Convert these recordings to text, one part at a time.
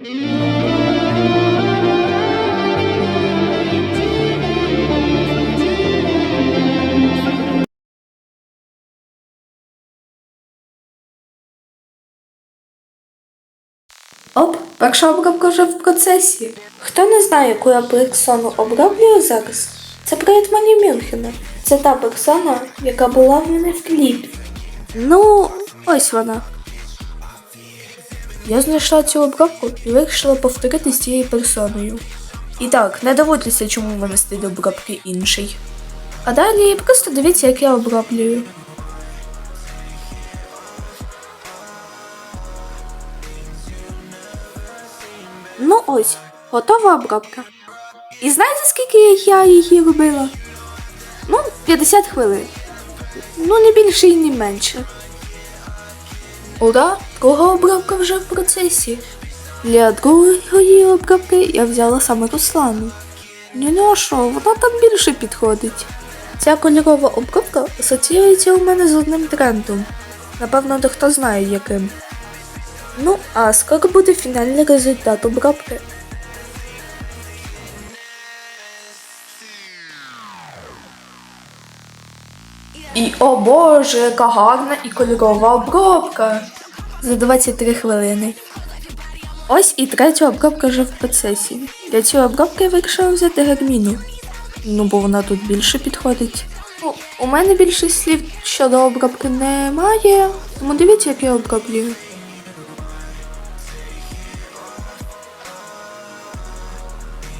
Оп, перша обробка вже в процесі. Хто не знає, яку я персону оброблюю зараз? Це проєкт Мані Мюнхена. Це та персона, яка була в мене в кліпі. Ну, ось вона. Я знайшла цю обробку і вирішила повторити з цією персоною. І так, не доводиться, чому в мене стиль обробки інший. А далі просто дивіться, як я оброблюю. Ну ось, готова обробка. І знаєте, скільки я її робила? Ну, 50 хвилин. Ну, не більше і не менше. Ура! Друга обробка вже в процесі. Для другої обробки я взяла саме Руслану. Ні, ну вона там більше підходить. Ця кольорова обробка асоціюється у мене з одним трендом. Напевно, дехто знає яким. Ну, а скоро буде фінальний результат обробки. І о боже, яка гарна і кольорова обробка. За 23 хвилини. Ось і третя обробка вже в процесі. Для цієї обробки я вирішила взяти Герміну. Ну, бо вона тут більше підходить. Ну, у мене більше слів щодо обробки немає, тому дивіться, як я оброблюю.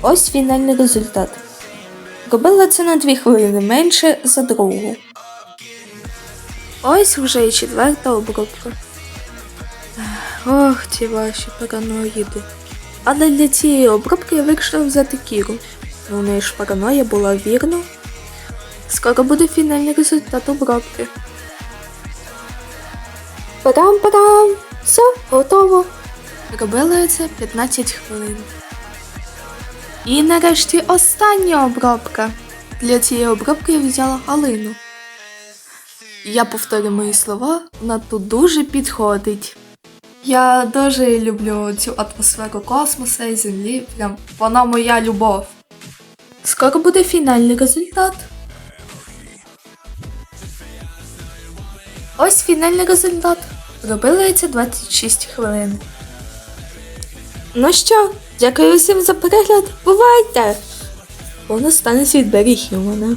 Ось фінальний результат. Робила це на 2 хвилини менше за другу. Ось вже і четверта обробка. Ох, ці ваші параноїди. Але для цієї обробки я вирішила взяти Кіру. У неї ж параноя була вірно. Скоро буде фінальний результат обробки. Парам-парам! Все, готово. Робила я це 15 хвилин. І нарешті остання обробка. Для цієї обробки я взяла Галину. Я повторю мої слова, вона тут дуже підходить. Я дуже люблю цю атмосферу космоса і землі. Прям вона моя любов. Скоро буде фінальний результат. Ось фінальний результат. Робила це 26 хвилин. Ну що, дякую всім за перегляд. Бувайте! Бонус стане від Бері Хьюмана.